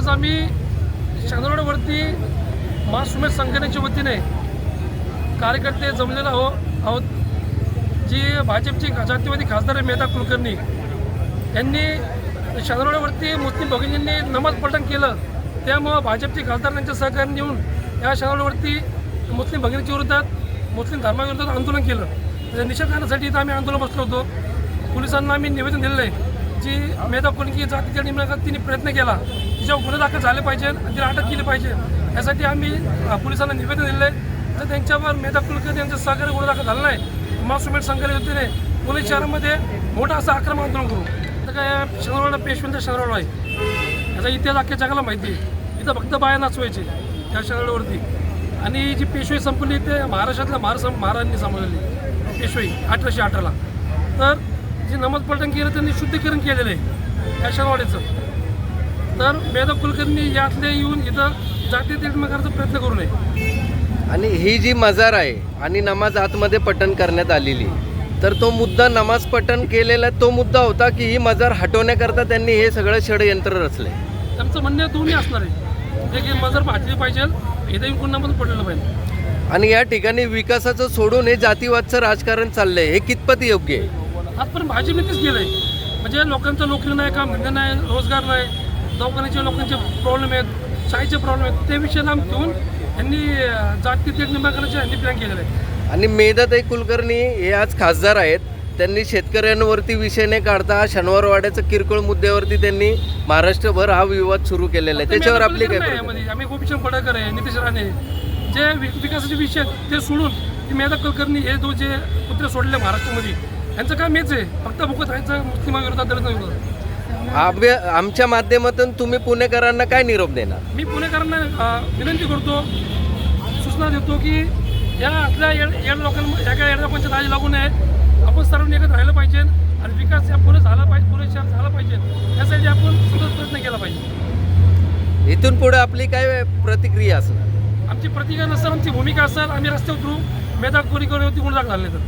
आज आम्ही शनिवारवरती महासुमेध संघटनेच्या वतीने कार्यकर्ते जमलेले आहो आहोत. जी भाजपची जातीवादी खासदार मेहता कुलकर्णी यांनी शनिवारवरती मुस्लिम भगिनींनी नमाज पठण केलं. त्यामुळं भाजपचे खासदार यांच्या सहकार्य येऊन या शहरावरती मुस्लिम भगिनीच्या विरोधात मुस्लिम धर्माविरोधात आंदोलन केलं. त्याचा निषेध करण्यासाठी इथं आम्ही आंदोलन बसलो होतो. पोलिसांना आम्ही निवेदन दिलेलं आहे. जी मेधा कुलकी जातीच्या निमण्याचा तिने प्रयत्न केला तिच्यावर गुन्हे दाखल झाले पाहिजे आणि तिला अटक केली पाहिजे. यासाठी आम्ही पोलिसांना निवेदन दिलेलं आहे. तर त्यांच्यावर मेधा कुलकर्णी यांचं सहकार्य गुन्हा दाखल झाला नाही. महासुमेट संघाच्या वतीने पुणे शहरामध्ये मोठं असं आक्रमक आंदोलन करू. तर काय शनिवारला पेशवंत शनिवार आहे. याचा इतिहास अख्ख्या जगाला माहिती आहे. इथं फक्त बाया नाचवायचे त्या शनिवारवरती आणि जी पेशवाई संपली ते महाराष्ट्रातल्या महाराज महाराजांनी सांभाळलेली पेशवाई अठराशे अठराला. तर जे नमज पलटण केलं त्यांनी शुद्धीकरण केलेलं आहे. या शनिवारीचं तर मेधा कुलकर्णी यातले येऊन इथं जाती करण्याचा प्रयत्न करू नये. आणि ही जी मजार आहे आणि नमाज आतमध्ये पठण करण्यात आलेली तर तो मुद्दा नमाज पठण केलेला तो मुद्दा होता की ही मजार हटवण्याकरता त्यांनी हे सगळं षडयंत्र रचले त्यांचं म्हणणं दोन्ही असणार आहे. एक मजर भाजली पाहिजे इथं पुन्हा नमाज पडलेलं पाहिजे. आणि या ठिकाणी विकासाचं सोडून हे जातीवादचं राजकारण चाललंय हे कितपत योग्य आहे? आजपर्यंत भाजपने तेच केलं आहे म्हणजे लोकांचं नोकरी नाही काम धंदा नाही रोजगार नाही. दवाखान्याचे लोकांचे प्रॉब्लेम आहेत शाळेचे प्रॉब्लेम आहेत. ते विषय नाम घेऊन यांनी जागतिक तेढ निर्माण करायचे यांनी प्लॅन केलेलं आहे. आणि मेधाताई कुलकर्णी हे आज खासदार आहेत. त्यांनी शेतकऱ्यांवरती विषय न काढता शनिवारवाड्याचं किरकोळ मुद्द्यावरती त्यांनी महाराष्ट्रभर हा विवाद सुरू केलेला आहे. त्याच्यावर आपली काय आम्ही गोपीचंद पडळकर आहे नितेश राणे जे विकासाचे विषय आहेत, ते सोडून मेधा कुलकर्णी हे दो जे कुत्रे सोडले महाराष्ट्रामध्ये यांचं काम हेच आहे. फक्त भुकत राहायचं मुस्लिमाविरोधात दलिताविरोधात आम्ही- आमच्या माध्यमातून तुम्ही पुणेकरांना काय निरोप देणार? मी पुणेकरांना अ, विनंती करतो सूचना देतो की या आपल्या येड येड लोकांना एका येड लोकांच्या दाजी लागू नये आपण सर्वांनी एकत्र राहिलं पाहिजे आणि विकास या पुढे झाला पाहिजे पुढे शहर झाला पाहिजे. यासाठी आपण सतत प्रयत्न केला पाहिजे. इथून पुढे आपली काय प्रतिक्रिया असणार? आमची प्रतिक्रिया नसेल आमची भूमिका असेल आम्ही रस्त्यावर उतरू. मेधा कोरी होती गुण झाले तर.